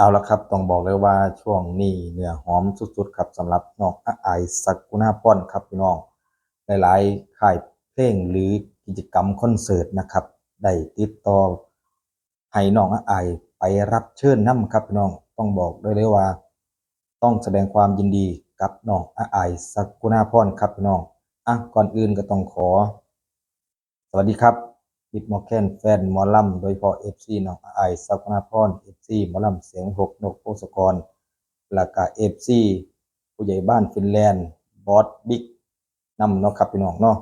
เอาละครับ ต้องบอกเลยว่าช่วงนี้เนื้อหอมสุดๆครับสำหรับน้องอาไอสักุณาพรครับพี่น้อง หลายๆค่ายเพลงหรือกิจกรรมคอนเสิร์ตนะครับ ได้ติดต่อให้น้องอาไอไปรับเชิญนํครับพี่น้องต้องบอกได้เลยว่า ต้องแสดงความยินดีกับน้องอาไอสักุณาพรครับพี่น้องอะก่อนอื่นก็ต้องขอ สวัสดีครับ บิดมอแคนแฟนหมอลำโดยเฉพาะ FC น้องไอายสักุณาพร FC หมอลำเสียงหกนกโพสกรแล้วก็ FC ผู้ใหญ่บ้านฟินแลนด์บอสบิ๊กนำเนาะครับพี่น้องเนาะ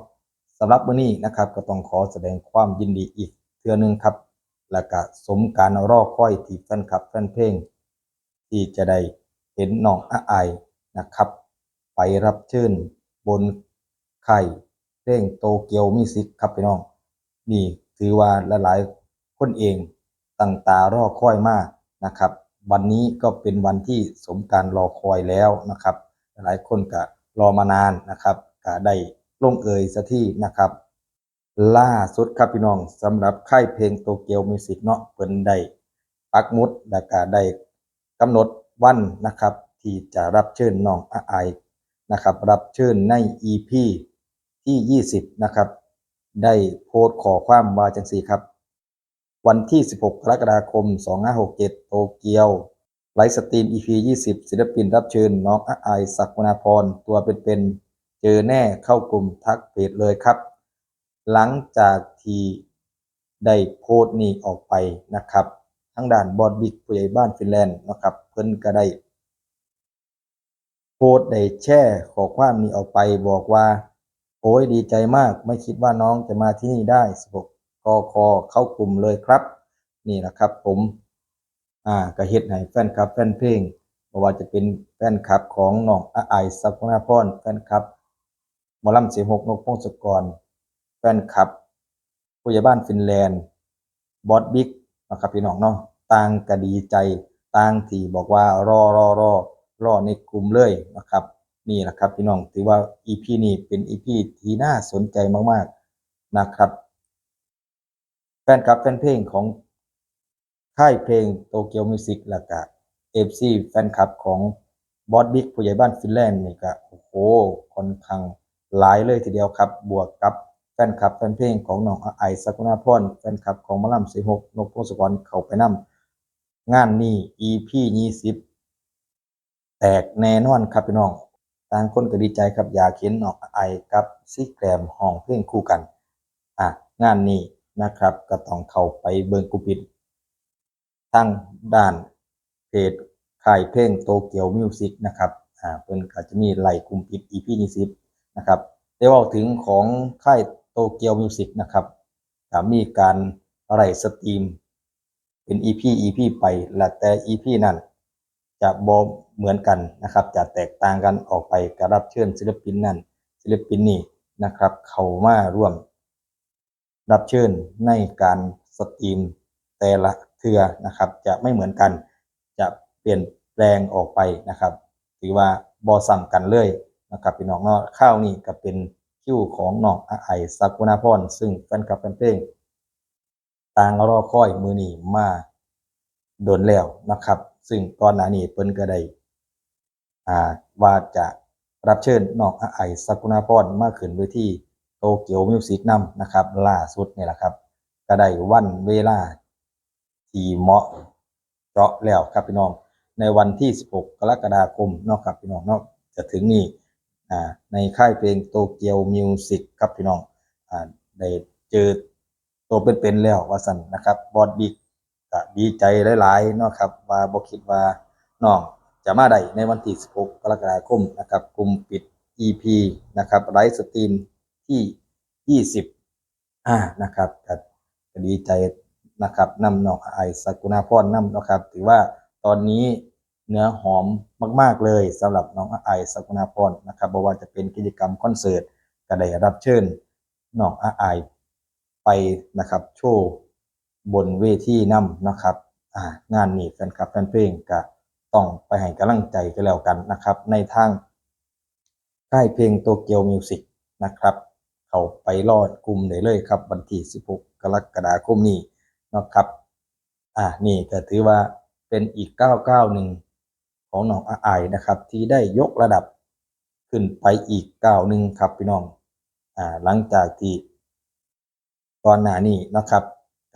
สำหรับมื้อนี้นะครับก็ต้องขอแสดงความยินดีอีกเทื่อหนึงครับ แล้วก็สมการรอคอยที่แฟนคลับแฟนเพลง ที่จะได้เห็นน้องอาไอนะครับ ไปรับเชิญบนไข่เพลงโตเกียวมิวสิกครับพี่น้อง นี่ถือว่าหลายๆคนเองตั้งตารอคอยมากนะครับ วันนี้ก็เป็นวันที่สมการรอคอยแล้วนะครับ หลายคนก็รอมานานนะครับก็ได้ลงเอยสัที่นะครับ ล่าสุดครับพี่น้องสำหรับค่ายเพลงโตเกียวมิวสิกเนาะเพิ่นได้ปักมุดและก็ได้กำหนดวันนะครับ ที่จะรับเชิญน้องอาไอนะครับ รับเชิญใน EP ที่ 20 นะครับ ได้โพสต์ขอความว่าจังสีครับ วันที่ 16 กรกฎาคม 2567 โตเกียว ไลฟ์สตรีม EP 20 ศิลปินรับเชิญน้องอาไอายศักดิ์นาพร ตัวเป็นๆ เจอแน่เข้ากลุ่มทักเพจเลยครับ หลังจากที่ได้โพสต์นี้ออกไปนะครับทั้งด้านบอดบิ๊กผู้ใหญ่บ้านฟินแลนด์นะครับ เพิ่นก็ได้โพสต์ได้แชร์ขอความนี้ออกไปบอกว่า โอ้ยดีใจมากไม่คิดว่าน้องจะมาที่นี่ได้ 16กคเข้ากลุ่มเลยครับ นี่นะครับ ผม อ่าก็เฮ็ดให้แฟนคลับ แฟนเพลงบ่ว่าจะเป็นแฟนคลับของน้องอาไอายสักกุณาพรแฟนคลับหมอลำเสียงหกนกพงศกร แฟนคลับผู้ใหญ่บ้านฟินแลนด์บอสบิ๊กนะครับพี่น้องเนาะต่างก็ดีใจต่างที่บอกว่ารอรอรอรอในกลุ่มเลยนะครับ นี่แหละครับพี่น้องถือว่า EP นี้เป็น EP ที่น่าสนใจมากๆนะครับ แฟนคลับแฟนเพลงของค่ายเพลงโตเกียวมิวสิกแล้วก็เอฟซีแฟนคลับของบอสบิ๊กผู้ใหญ่บ้านฟินแลนด์นี่ก็โอ้โหค่อนข้างหลายเลยทีเดียวครับ บวกกับแฟนคลับแฟนเพลงของน้องไอซ์สักุณาพรแฟนคลับของมะลำสีหกนกพงศกรเข้าไปนำงานนี้ EP 20แตกแน่นอนครับพี่น้อง ต่างคนก็ดีใจครับอยากเห็นน้องไอกับซิแกรมห้องเพลงคู่กัน อะงานนี้นะครับก็ต้องเข้าไปเบิงกลุ่มปิดทั้งด้านเพจค่ายเพลงโตเกียวมิวสิกนะครับอ่าเพิ่นก็จะมีไล่กลุ่มปิด EP 20นะครับได้เว่าถึงของค่ายโตเกียวมิวสิกนะครับก็มีการไล่สตรีมเป็น EP EP ไปและแต่ EP นั้น จะบ่เหมือนกันนะครับ จะแตกต่างกันออกไปกรับเชิญศิลปินนั้นศิลปินนี้นะครับ เข้ามาร่วม รับเชิญในการสตรีมแต่ละเทือนะครับ จะไม่เหมือนกัน จะเปลี่ยนแปลงออกไปนะครับถือว่าบอซ้ำกันเลยนะครับพี่น้องเนาะข้าวนี่ก็เป็นคิวของน้องอไอสักุณาพรซึ่งแฟนคลับแฟนเพลงต่างรอคอยมือนีมา โดนแล้วนะครับ ซึ่งก่อนหน้านี้เพิ่นก็ได้อ่าว่าจะรับเชิญน้องอาไอสักุณาพรมาขึ้นเวทีโตเกียวมิวสิกนำนะครับ ล่าสุดนี่แหละครับ ก็ได้วันเวลาที่เหมาะเจาะแล้วครับพี่น้อง ในวันที่ 16 กรกฎาคมนาะครับพี่น้องนาะจะถึงนี้อ่าในค่ายเพลงโตเกียวมิวสิกครับพี่น้องอ่าได้เจอตัวเป็นๆแล้วว่าสันนะครับบอดบิ๊ก ก็ดีใจหลายๆเนาะครับว่าบ่คิดว่าน้องจะมาได้ในวันที่ 16 กรกฎาคมนะครับกลุ่มปิด EP นะครับไลฟ์สตรีมที่ 20อ่านะครับก็ดีใจนะครับนำน้องไอสกุณาพรนำนะครับ ถือว่าตอนนี้เนื้อหอมมาก ๆ เลยสำหรับน้องไอสกุณาพรนะครับบ่ว่าจะเป็นกิจกรรมคอนเสิร์ตก็ได้รับเชิญน้องไอไปนะครับโชว์ บนเวทีนํนะครับอ่างานนี้แฟนคลับแฟนเพลงก็ต้องไปให้กำลังใจกันแล้วกันนะครับ ในทางค่ายเพลงโตเกียวมิวสิกนะครับ เขาไปรอดกลุ่มได้เลยครับวันที่ 16 กรกฎาคมนี้นะครับอ่านี่ก็ถือว่าเป็นอีกก้าวก้าหนึ่งของน้องอาอายนะครับ ที่ได้ยกระดับขึ้นไปอีกก้าวหนึ่งครับพี่น้องอ่าหลังจากที่ก่อนหน้านี้นะครับ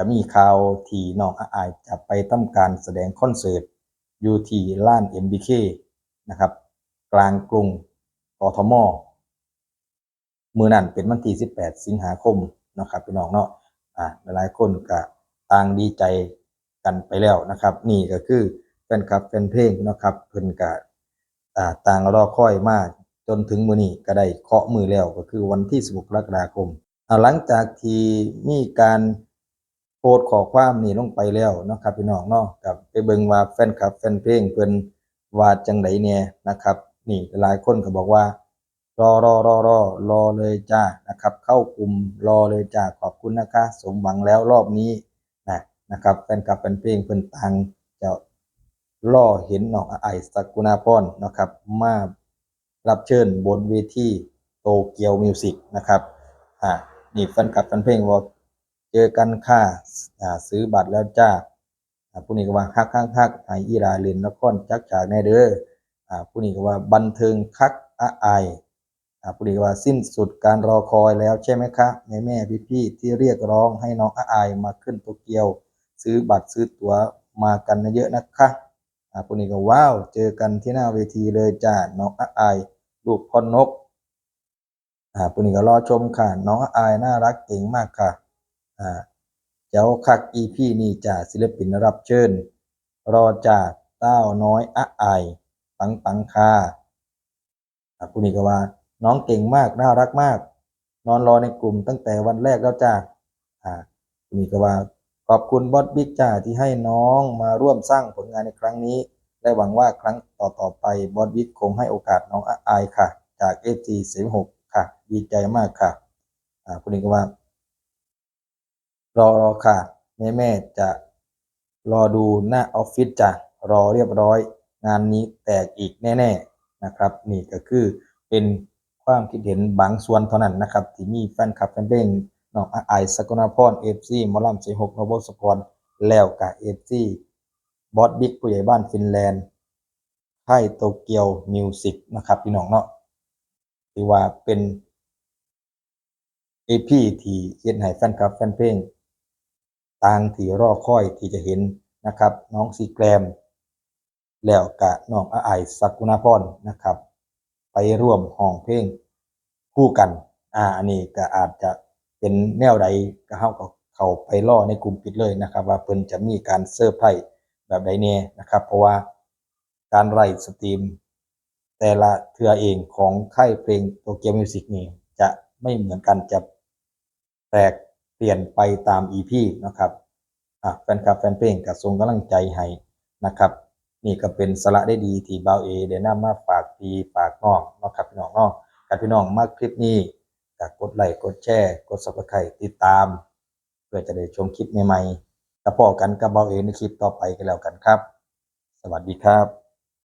ก็มีข่าวที่น้องอาอายจะไปทำการแสดงคอนเสิร์ตอยู่ที่ล้าน MBK นะครับ กลางกรุงกทมมือนั้นเป็นวันที่ 18 สิงหาคมนะครับพี่น้องเนาะอ่าหลายคนก็ต่างดีใจกันไปแล้วนะครับ นี่ก็คือแฟนคลับแฟนเพลงนะครับเพิ่นก็อ่าต่างรอคอยมากจนถึงมือนี้ก็ได้เคาะมือแล้วก็คือวันที่ 16กรกฎาคมหลังจากที่มีการ โพสต์ขอความนี้ลงไปแล้วเนาะครับพี่น้องเนาะกับไปเบิ่งว่าแฟนคลับแฟนเพลงเพิ่นว่าจังไดแหน่ยนะครับ นี่หลายคนก็บอกว่า รอรอรอรอรอเลยจ้านะครับ เข้ากลุ่มรอเลยจ้าขอบคุณนะคะ สมหวังแล้วรอบนี้นะนะครับแฟนคลับแฟนเพลงเพิ่นตังจะรอเห็นน้องไอซ์สกุณาพรนะครับ มารับเชิญบนเวทีโตเกียวมิวสิกนะครับอ่านี่แฟนคลับแฟนเพลงบอก เจอกันค่ะอ่าซื้อบัตรแล้วจ้าผู้นี้ก็ว่าฮักฮักฮักไออีราเล่นละครจักจากแน่เด้อผู้นี้ก็ว่าบันเทิงคักอะไออ่าผู้ดีว่าสิ้นสุดการรอคอยแล้วใช่ไหมคะแม่แม่พี่พี่ที่เรียกร้องให้น้องอาอายมาขึ้นโตเกียว ซื้อบัตรซื้อตั๋วมากันเยอะนะคะผู้นี้ก็ว้าวเจอกันที่หน้าเวทีเลยจ้าน้องอาอายลูกพ่อนกผู้นี้ก็รอชมค่ะ น้องอาอายน่ารักเก่งมากค่ะ อ่าเจ้าคักอีพี่นี่จ้าศิลปินรับเชิญ รอจ้าเต้าน้อยอาอปังปังค่ะอะผู้นี้ก็ว่า น้องเก่งมากน่ารักมาก นอนรอในกลุ่มตั้งแต่วันแรกแล้วจ้าอ่าผู้นี้ก็ว่า ขอบคุณบอสบิ๊กจ้าที่ให้น้องมาร่วมสร้างผลงานในครั้งนี้และหวังว่าครั้งต่อๆไปบอสบิ๊กคงให้โอกาสน้องอาอค่ะ จากเอจีเสียงหกค่ะ ดีใจมากค่ะอ่าผู้นี้ก็ว่า รอรอค่ะ แม่แม่จะรอดูหน้าออฟฟิศจ้ะรอเรียบร้อย งานนี้แตกอีกแน่ ๆนะครับ นี่ก็คือเป็นความคิดเห็นบางส่วนเท่านั้นนะครับ ที่มีแฟนคลับแฟนเพลงน้องไอสกุลนพรเอฟซีมอลลัมเสีหกโนบสกรแล้วกับเอฟซีบอสบิ๊กผู้ใหญ่บ้านฟินแลนด์ค่ายโตเกียวมิวสิกนะครับพี่น้องเนาะถือว่าเป็นเอพีที่เฮ็ดให้แฟนคลับแฟนเพลง ต่างที่รอคอยที่จะเห็นนะครับ น้องซีแกรม แล้วกะน้องอาไอสักุณาพรนะครับ ไปร่วมห้องเพลงคู่กัน อ่าอันนี้ก็อาจจะเป็นแนวใดก็เฮาก็เขาไปรอในกลุ่มปิดเลยนะครับ ว่าเพิ่นจะมีการเซอร์ไพรส์แบบใดแน่นะครับ เพราะว่าการไลฟ์สตรีม แต่ละเทือเองของค่ายเพลงโตเกียวมิวสิกนี่จะไม่เหมือนกันจะแตก ลี่ยนไปตาม EP นะครับอะแฟนคลับแฟนเพลงก็ส่งกำลังใจให้นะครับ นี่ก็เป็นสาระได้ดีที่เบาเอได้นำมาฝากพีฝากน้องนาะครับพี่น้องเนาะกับพี่น้องมากคลิปนี้กกดไลค์กดแชร์กด Subscribe ติดตาม เพื่อจะได้ชมคลิปใหม่ๆแล้วพอกันกับเบาเอในคลิปต่อไปกันแล้วกันครับ สวัสดีครับ